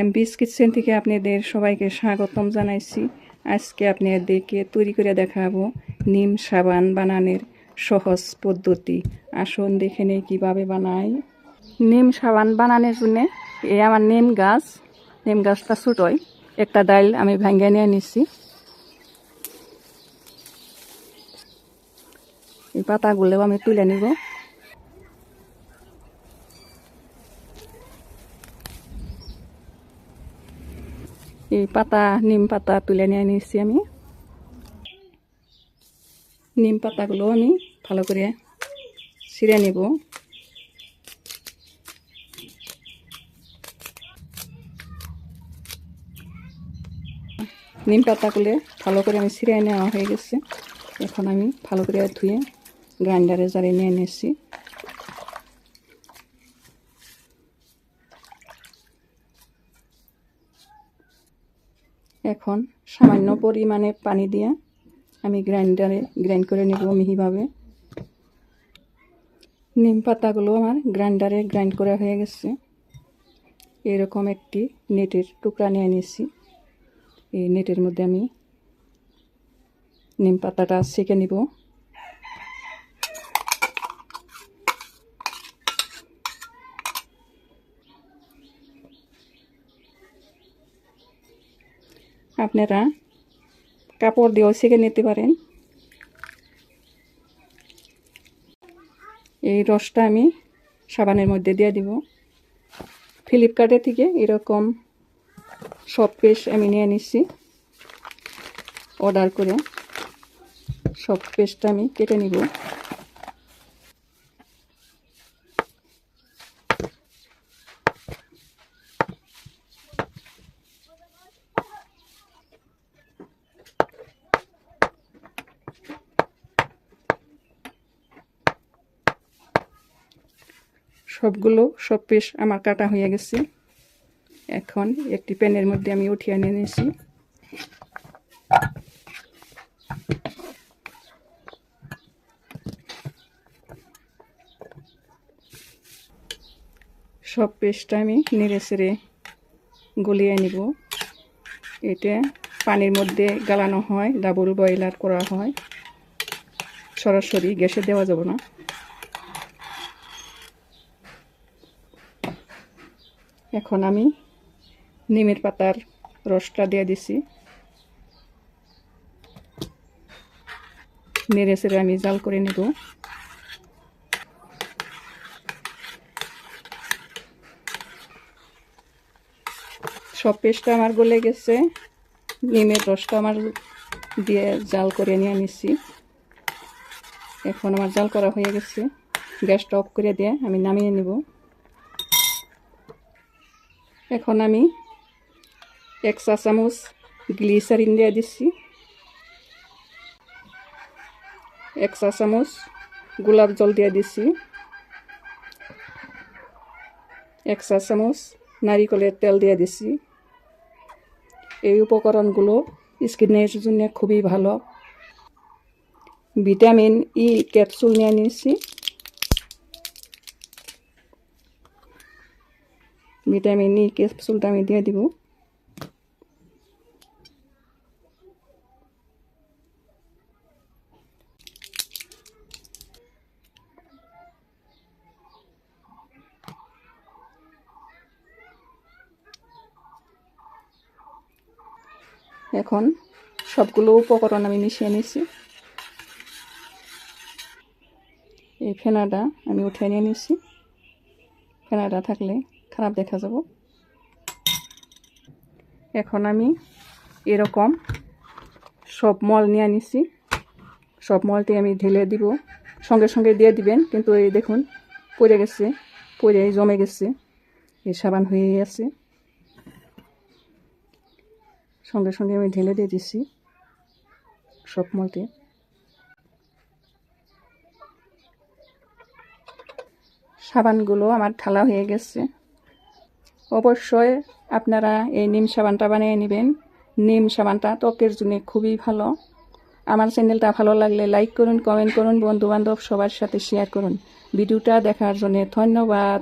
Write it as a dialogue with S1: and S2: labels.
S1: এমবিস kitchen থেকে আপনাদের সবাইকে স্বাগতম জানাইছি। আজকে আপনাদেরকে তৈরি করে দেখাবো নিম সাবান বানানোর সহজ পদ্ধতি। আসুন দেখে নেই কীভাবে বানাই। নিম সাবান বানানোর জন্য এই আমার নিম গাছ, নিম গাছটা ছোটোই। একটা ডাইল আমি ভেঙে নিয়ে নিচ্ছি এই পাতাগুলোও আমি তুলে নিব। এই পাতা, নিম পাতা তুলে নিয়ে নিচ্ছি আমি। নিম পাতাগুলো আমি ভালো করে ছিঁড়ে নেব। নিম পাতাগুলো ভালো করে আমি ছিঁড়ে নেওয়া হয়ে গেছে। এখন আমি ভালো করে ধুয়ে গ্রাইন্ডারে জারে নিয়ে নিচ্ছি এখন সামান্য পরিমাণে পানি দিয়ে আমি গ্রাইন্ডারে, গ্রাইন্ড করে নেব মিহিভাবে। নিম পাতাগুলো আমার গ্রাইন্ডারে গ্রাইন্ড করা হয়ে গেছে। এরকম একটি নেটের টুকরা নিয়ে নিয়েছি। এই নেটের মধ্যে আমি নিম পাতাটা সেঁকে নিব। আপনারা কাপড় দিয়েও সেঁকে নিতে পারেন। এই রসটা আমি সাবানের মধ্যে দিয়ে দিব। ফ্লিপকার্টে থেকে এরকম সব পেস্ট আমি নিয়ে নিচ্ছি অর্ডার করে। সব পেস্টটা আমি কেটে নিব। সবগুলো, সব পেস্ট আমার কাটা হয়ে গেছে। এখন একটি প্যানের মধ্যে আমি উঠিয়ে নিয়ে নিয়েছি। সব পেস্টটা আমি নেড়ে সেড়ে গলিয়ে নিব। এটা পানির মধ্যে গালানো হয়, ডাবল বয়লার করা হয়। সরাসরি গ্যাসে দেওয়া যাবে না। এখন আমি নিমের পাতার রসটা দিয়ে দিছি। নেড়ে সেড়ে আমি জাল করে নেব। সব পেস্টটা আমার গলে গেছে। নিমের রসটা আমার দিয়ে জাল করে নিয়ে নিছি। এখন আমার জাল করা হয়ে গেছে। গ্যাসটা অফ করে দিয়ে আমি নামিয়ে নেব। এখন আমি এক চা চামচ গ্লিসারিন দিয়ে দিচ্ছি এক চা চামচ গোলাপ জল দিয়ে দিচ্ছি এক চা চামচ নারিকলের তেল দিয়ে দিচ্ছি এই উপকরণগুলো স্কিনের জন্য খুবই ভালো। ভিটামিন ই ক্যাপসুল নিয়ে নিয়েছি ভিটামিন ই ক্যাপসুলটা আমি দিয়ে দিব। এখন সবগুলো উপকরণ আমি মিশিয়ে নিচ্ছি এই ফেনাটা আমি উঠিয়ে নিয়ে নিচ্ছি ফেনাটা থাকলে খারাপ দেখা যাব। এখন আমি এরকম সব মল নিয়ে নিছি সব মলটি আমি ঢেলে দিব। সঙ্গে সঙ্গে দিয়ে দিবেন, কিন্তু এই দেখুন, পড়ে গেছে, পড়ে জমে গেছে এই সাবান হয়ে আছে। সঙ্গে সঙ্গে আমি ঢেলে দিয়ে দিছি সব মলটি। সাবানগুলো আমার ঠালা হয়ে গেছে। অবশ্যই আপনারা এই নিম সাবানটা বানিয়ে নেবেন। নিম সাবানটা ত্বকের জন্য খুবই ভালো। আমার চ্যানেলটা ভালো লাগলে লাইক করুন, কমেন্ট করুন, বন্ধুবান্ধব সবার সাথে শেয়ার করুন। ভিডিওটা দেখার জন্য ধন্যবাদ।